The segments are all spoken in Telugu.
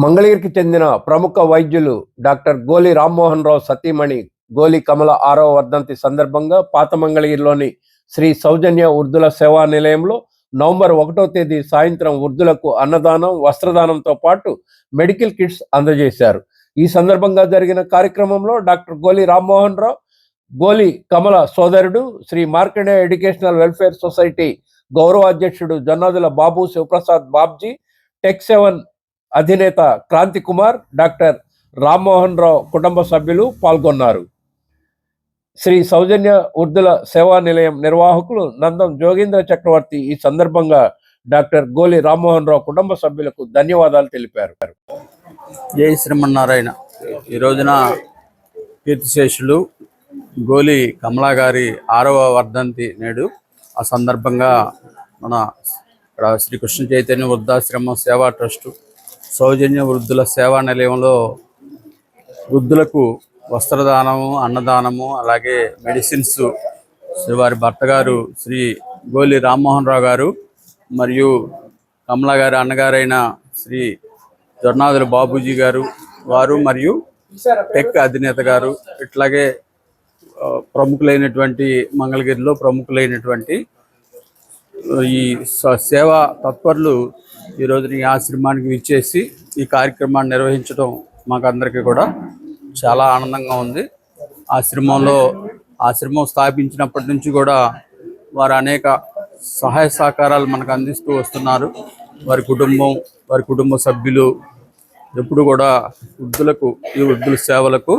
మంగళగిరికి చెందిన ప్రముఖ వైద్యులు డాక్టర్ గోలి రామ్మోహన్ రావు సతీమణి గోలి కమల ఆరవ వర్ధంతి సందర్భంగా పాత మంగళగిరిలోని శ్రీ సౌజన్య ఉర్దుల సేవా నిలయంలో నవంబర్ ఒకటో తేదీ సాయంత్రం వృద్ధులకు అన్నదానం వస్త్రదానంతో పాటు మెడికల్ కిట్స్ అందజేశారు. ఈ సందర్భంగా జరిగిన కార్యక్రమంలో డాక్టర్ గోలి రామ్మోహన్ రావు గోలి కమల సోదరుడు Shri Markande educational welfare society గౌరవ అధ్యక్షుడు జొన్నాదుల బాబు శివప్రసాద్ బాబ్జీ టెక్ సెవెన్ అధినేత క్రాంతి కుమార్ డాక్టర్ రామ్మోహన్ రావు కుటుంబ సభ్యులు పాల్గొన్నారు. శ్రీ సౌజన్య ఉర్దుల సేవా నిలయం నిర్వాహకులు నందం జోగేంద్ర చక్రవర్తి ఈ సందర్భంగా డాక్టర్ గోలి రామ్మోహన్ రావు కుటుంబ సభ్యులకు ధన్యవాదాలు తెలిపారు. జై శ్రీమన్నారాయణ. ఈ రోజున కీర్తిశేషులు గోలి కమలా గారి ఆరవ వర్ధంతి నేడు ఆ సందర్భంగా మన ఇక్కడ శ్రీ కృష్ణ చైతన్య వృద్ధాశ్రమం సేవా ట్రస్టు సౌజన్య వృద్ధుల సేవా నిలయంలో వృద్ధులకు వస్త్రదానము అన్నదానము అలాగే మెడిసిన్స్ వారి భర్త గారు శ్రీ గోలి రామ్మోహన్ రావు గారు మరియు కమలా గారి అన్నగారైన శ్రీ జొన్నాదుల బాబూజీ గారు వారు మరియు టెక్ అధినేత గారు ఇట్లాగే ప్రముఖులైనటువంటి మంగళగిరిలో ప్రముఖులైనటువంటి ఈ సేవా తత్పరులు ఈ ఈ ఆశ్రమానికి విచ్చేసి ఈ కార్యక్రమాన్ని నిర్వహించడం మాకు అందరికీ కూడా చాలా ఆనందంగా ఉంది. ఆశ్రమంలో ఆశ్రమం స్థాపించినప్పటి నుంచి కూడా వారు అనేక సహాయ సహకారాలు మనకు అందిస్తూ వస్తున్నారు. వారి కుటుంబం వారి కుటుంబ సభ్యులు ఎప్పుడు కూడా వృద్ధులకు ఈ వృద్ధుల సేవలకు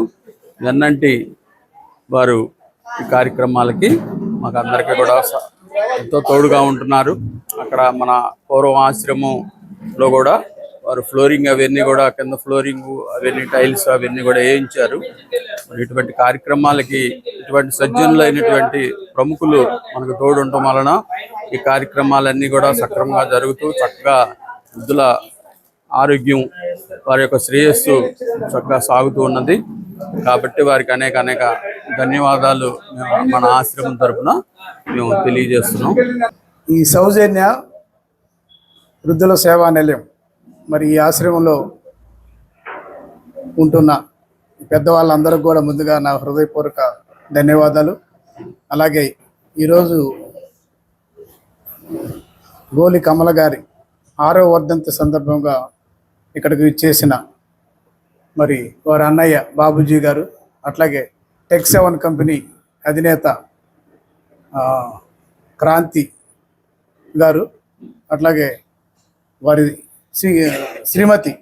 ఎన్నంటి వారు ఈ కార్యక్రమాలకి మాకు అందరికీ కూడా ఎంతో తోడుగా ఉంటున్నారు. అక్కడ మన పూర్వం ఆశ్రమంలో కూడా వారు ఫ్లోరింగ్ అవన్నీ కూడా కింద ఫ్లోరింగ్ అవన్నీ టైల్స్ అవన్నీ కూడా వేయించారు. ఇటువంటి కార్యక్రమాలకి ఇటువంటి సజ్జనులైనటువంటి ప్రముఖులు మనకు తోడుండటం వలన ఈ కార్యక్రమాలన్నీ కూడా సక్రమంగా జరుగుతూ చక్కగా వృద్ధుల ఆరోగ్యం వారి యొక్క శ్రేయస్సు చక్కగా సాగుతూ ఉన్నది. కాబట్టి వారికి అనేక అనేక ధన్యవాదాలు. మన ఆశ్రమం తరఫున మేము తెలియజేస్తున్నాం. ఈ సౌజన్య వృద్ధుల సేవా నిలయం మరి ఈ ఆశ్రమంలో ఉంటున్న పెద్దవాళ్ళందరికీ కూడా ముందుగా నా హృదయపూర్వక ధన్యవాదాలు. అలాగే ఈరోజు గోలి కమల గారి ఆరో వర్ధంతి సందర్భంగా ఇక్కడికి ఇచ్చేసిన మరి వారి అన్నయ్య బాబుజీ గారు అట్లాగే టెక్ సెవెన్ కంపెనీ అధినేత క్రాంతి గారు అట్లాగే వారి శ్రీ శ్రీమతి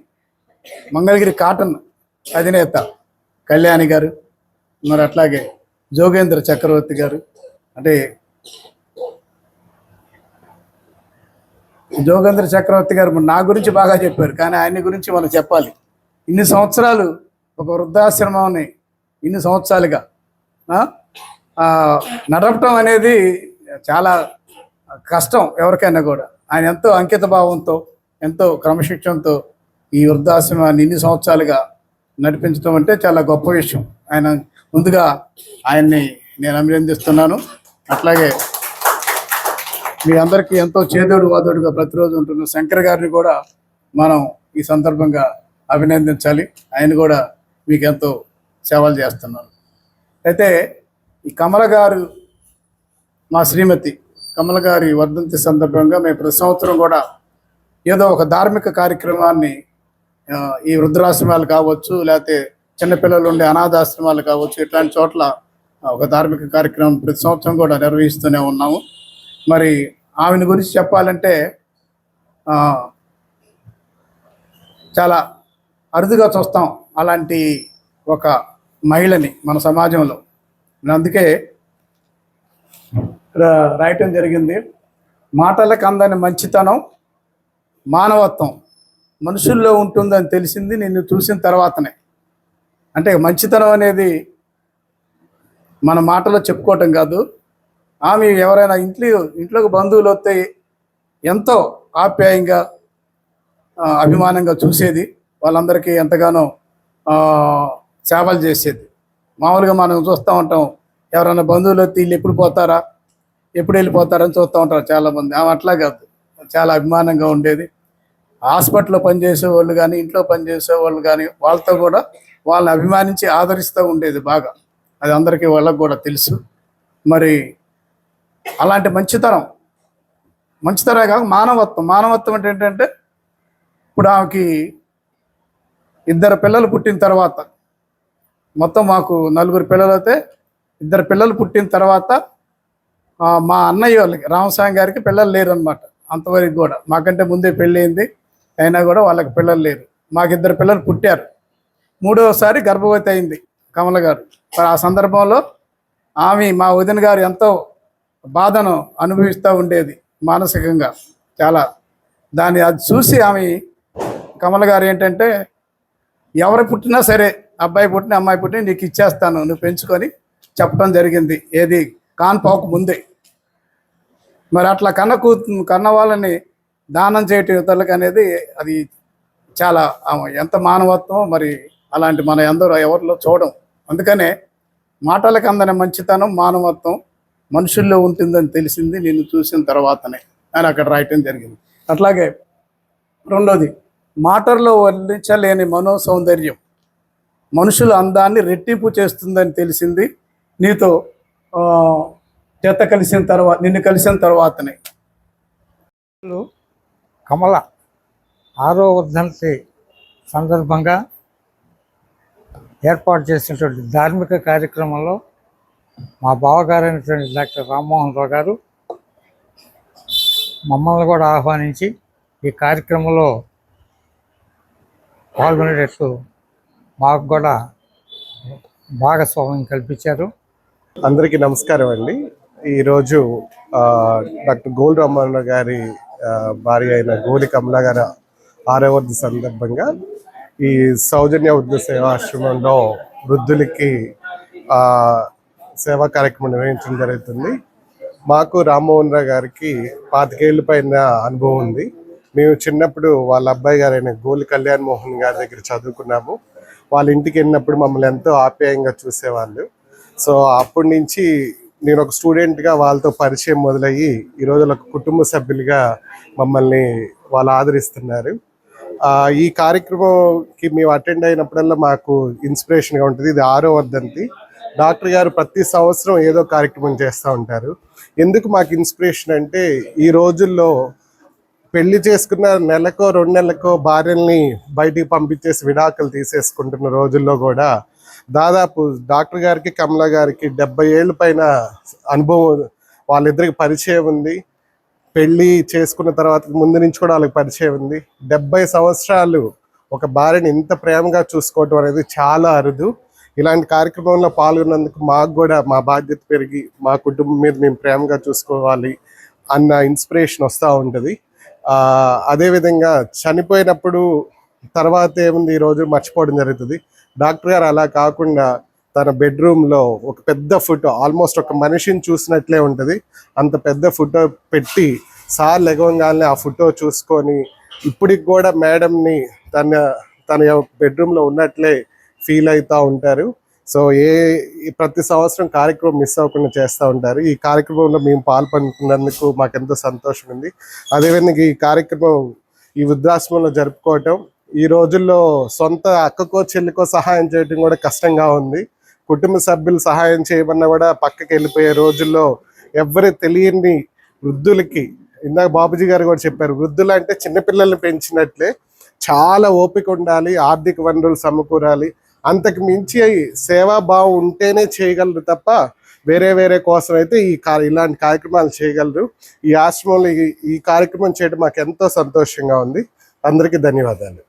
మంగళగిరి కాటన్ అధినేత కళ్యాణి గారు మరి అట్లాగే జోగేంద్ర చక్రవర్తి గారు అంటే జోగేంద్ర చక్రవర్తి గారు నా గురించి బాగా చెప్పారు కానీ ఆయన గురించి మనం చెప్పాలి. ఇన్ని సంవత్సరాలు ఒక వృద్ధాశ్రమాన్ని ఇన్ని సంవత్సరాలుగా నడపటం అనేది చాలా కష్టం ఎవరికైనా కూడా. ఆయన ఎంతో అంకిత భావంతో ఎంతో క్రమశిక్షణతో ఈ వృద్ధాశ్రమాన్ని ఇన్ని సంవత్సరాలుగా నడిపించడం అంటే చాలా గొప్ప విషయం. ఆయన ముందుగా ఆయన్ని నేను అభినందిస్తున్నాను. అట్లాగే మీ అందరికీ ఎంతో చేదోడు వాదోడుగా ప్రతిరోజు ఉంటున్న శంకర్ గారిని కూడా మనం ఈ సందర్భంగా అభినందించాలి. ఆయన కూడా మీకు ఎంతో సేవలు చేస్తున్నారు అయితే ఈ కమల గారు మా శ్రీమతి కమల గారి వర్ధంతి సందర్భంగా మేము ప్రతి సంవత్సరం కూడా ఏదో ఒక ధార్మిక కార్యక్రమాన్ని ఈ వృద్ధాశ్రమాలు కావచ్చు లేకపోతే చిన్నపిల్లలు ఉండే అనాథాశ్రమాలు కావచ్చు ఇట్లాంటి చోట్ల ఒక ధార్మిక కార్యక్రమం ప్రతి సంవత్సరం కూడా నిర్వహిస్తూనే ఉన్నాము. మరి ఆమెను గురించి చెప్పాలంటే చాలా అరుదుగా చూస్తాం అలాంటి ఒక మహిళని మన సమాజంలో. అందుకే రాయటం జరిగింది. మాటలకు అందని మంచితనం మానవత్వం. మనుషుల్లో ఉంటుందని తెలిసింది నిన్ను చూసిన తర్వాతనే. అంటే మంచితనం అనేది మన మాటలో చెప్పుకోవటం కాదు. ఆమె ఎవరైనా ఇంట్లో ఇంట్లోకి బంధువులు వస్తే ఎంతో ఆప్యాయంగా అభిమానంగా చూసేది. వాళ్ళందరికీ ఎంతగానో సేవలు చేసేది. మామూలుగా మనం చూస్తూ ఉంటాం ఎవరైనా బంధువులు వస్తే వీళ్ళు ఎప్పుడు పోతారా? ఎప్పుడు వెళ్ళిపోతారని చూస్తూ ఉంటారు చాలామంది. ఆమె అట్లా కాదు. చాలా అభిమానంగా ఉండేది. హాస్పిటల్లో పనిచేసే వాళ్ళు కానీ ఇంట్లో పనిచేసే వాళ్ళు కానీ వాళ్ళతో కూడా వాళ్ళని అభిమానించి ఆదరిస్తూ ఉండేది బాగా. అది అందరికీ వాళ్ళకు కూడా తెలుసు. మరి అలాంటి మంచితనం మంచితనం కాక మానవత్వం. మానవత్వం అంటే ఏంటంటే ఇప్పుడు ఆమెకి ఇద్దరు పిల్లలు పుట్టిన తర్వాత మొత్తం మాకు నలుగురు పిల్లలు అయితే ఇద్దరు పిల్లలు పుట్టిన తర్వాత మా అన్నయ్య వాళ్ళకి రామస్వామి గారికి పిల్లలు లేరు అనమాట అంతవరకు కూడా. మాకంటే ముందే పెళ్ళయింది. అయినా కూడా వాళ్ళకి పిల్లలు లేరు. మాకు ఇద్దరు పిల్లలు పుట్టారు. మూడవసారి గర్భవతి అయింది కమల గారు. ఆ సందర్భంలో ఆమె మా వదిన గారు ఎంతో బాధను అనుభవిస్తూ ఉండేది మానసికంగా చాలా. దాన్ని అది చూసి ఆమె కమల గారు ఏంటంటే ఎవరు పుట్టినా సరే అబ్బాయి పుట్టిన అమ్మాయి పుట్టిన నీకు ఇచ్చేస్తాను. నువ్వు పెంచుకొని చెప్పడం జరిగింది. ఏది కాన్పోక ముందే. మరి అట్లా కన్న కూ కన్న వాళ్ళని దానం చేయటం ఇతరులకు అనేది అది చాలా ఎంత మానవత్వం మరి అలాంటి మన అందరూ ఎవరిలో చూడం. అందుకనే మాటలకు అందని మంచితనం మానవత్వం మనుషుల్లో ఉంటుందని తెలిసింది నేను చూసిన తర్వాతనే. అని అక్కడ రాయటం జరిగింది. అట్లాగే రెండోది మాటల్లో వర్ణించలేని మనో సౌందర్యం మనుషుల అందాన్ని రెట్టింపు చేస్తుందని తెలిసింది. నీతో చేత కలిసిన తర్వాత నిన్ను కలిసిన తర్వాతనే. కమల ఆరో వర్ధంతి సందర్భంగా ఏర్పాటు చేసినటువంటి ధార్మిక కార్యక్రమంలో మా బావగారైనటువంటి డాక్టర్ రామ్మోహన్ రావు గారు మమ్మల్ని కూడా ఆహ్వానించి ఈ కార్యక్రమంలో పాల్గొనేటట్లు మాకు కూడా భాగస్వామ్యం కల్పించారు. అందరికీ నమస్కారం అండి. ఈరోజు డాక్టర్ గోల్ రామన్న గారి భార్య అయిన గోలి కమల గారి ఆరవ సందర్భంగా ఈ సౌజన్య వృద్ధ సేవాశ్రమంలో వృద్ధులకి సేవా కార్యక్రమం నిర్వహించడం జరుగుతుంది. మాకు రామ్మోహన్ రావు గారికి పాతికేళ్ళ పైన అనుభవం ఉంది. మేము చిన్నప్పుడు వాళ్ళ అబ్బాయి గారైన గోలి కళ్యాణ్ మోహన్ గారి దగ్గర చదువుకున్నాము. వాళ్ళ ఇంటికి వెళ్ళినప్పుడు మమ్మల్ని ఎంతో ఆప్యాయంగా చూసేవాళ్ళు. సో అప్పటి నుంచి నేను ఒక స్టూడెంట్గా వాళ్ళతో పరిచయం మొదలయ్యి ఈ రోజు ఒక కుటుంబ సభ్యులుగా మమ్మల్ని వాళ్ళు ఆదరిస్తున్నారు. ఈ కార్యక్రమంకి మేము అటెండ్ అయినప్పుడల్లా మాకు ఇన్స్పిరేషన్గా ఉంటుంది. ఇది ఆరో వర్ధంతి. డాక్టర్ గారు ప్రతి సంవత్సరం ఏదో కార్యక్రమం చేస్తూ ఉంటారు. ఎందుకు మాకు ఇన్స్పిరేషన్ అంటే ఈ రోజుల్లో పెళ్ళి చేసుకున్న నెలకో రెండు నెలలకో భార్యల్ని బయటికి పంపించేసి విడాకులు తీసేసుకుంటున్న రోజుల్లో కూడా దాదాపు డాక్టర్ గారికి కమలా గారికి డెబ్బై ఏళ్ళ పైన అనుభవం వాళ్ళిద్దరికి పరిచయం ఉంది. పెళ్ళి చేసుకున్న తర్వాత ముందు నుంచి కూడా వాళ్ళకి పరిచయం ఉంది. డెబ్బై సంవత్సరాలు ఒక భార్యని ఇంత ప్రేమగా చూసుకోవటం అనేది చాలా అరుదు. ఇలాంటి కార్యక్రమంలో పాల్గొన్నందుకు మాకు కూడా మా బాధ్యత పెరిగి మా కుటుంబం మీద మేము ప్రేమగా చూసుకోవాలి అన్న ఇన్స్పిరేషన్ వస్తూ ఉంటుంది. అదేవిధంగా చనిపోయినప్పుడు తర్వాత ఏముంది? ఈ రోజు మర్చిపోవడం జరుగుతుంది. డాక్టర్ గారు అలా కాకుండా తన బెడ్రూమ్లో ఒక పెద్ద ఫోటో ఆల్మోస్ట్ ఒక మనిషిని చూసినట్లే ఉంటుంది. అంత పెద్ద ఫోటో పెట్టి సార్ లెగవంగానే ఆ ఫోటో చూసుకొని ఇప్పటికి కూడా మేడంని తన తన బెడ్రూమ్లో ఉన్నట్లే ఫీల్ అవుతూ ఉంటారు. సో ఏ ప్రతి సంవత్సరం కార్యక్రమం మిస్ అవ్వకుండా చేస్తూ ఉంటారు. ఈ కార్యక్రమంలో మేము పాల్పంచుకున్నందుకు మాకెంతో సంతోషం ఉంది. అదేవిధంగా ఈ కార్యక్రమం ఈ వృద్ధాశ్రమంలో జరుపుకోవటం ఈ రోజుల్లో సొంత అక్కకో చెల్లికో సహాయం చేయడం కూడా కష్టంగా ఉంది. కుటుంబ సభ్యులు సహాయం చేయమన్నా కూడా పక్కకి వెళ్ళిపోయే రోజుల్లో ఎవరి తెలియని వృద్ధులకి ఇందాక బాబుజీ గారు కూడా చెప్పారు వృద్ధులు అంటే చిన్నపిల్లల్ని పెంచినట్లే చాలా ఓపిక ఉండాలి ఆర్థిక వనరులు సమకూరాలి. అంతకు మించి సేవాభావం ఉంటేనే చేయగలరు తప్ప వేరే వేరే కోసం అయితే ఈ కా- ఇలాంటి కార్యక్రమాలు చేయగలరు. ఈ ఆశ్రమంలో ఈ- ఈ కార్యక్రమం చేయడం మాకు ఎంతో సంతోషంగా ఉంది. అందరికీ ధన్యవాదాలు.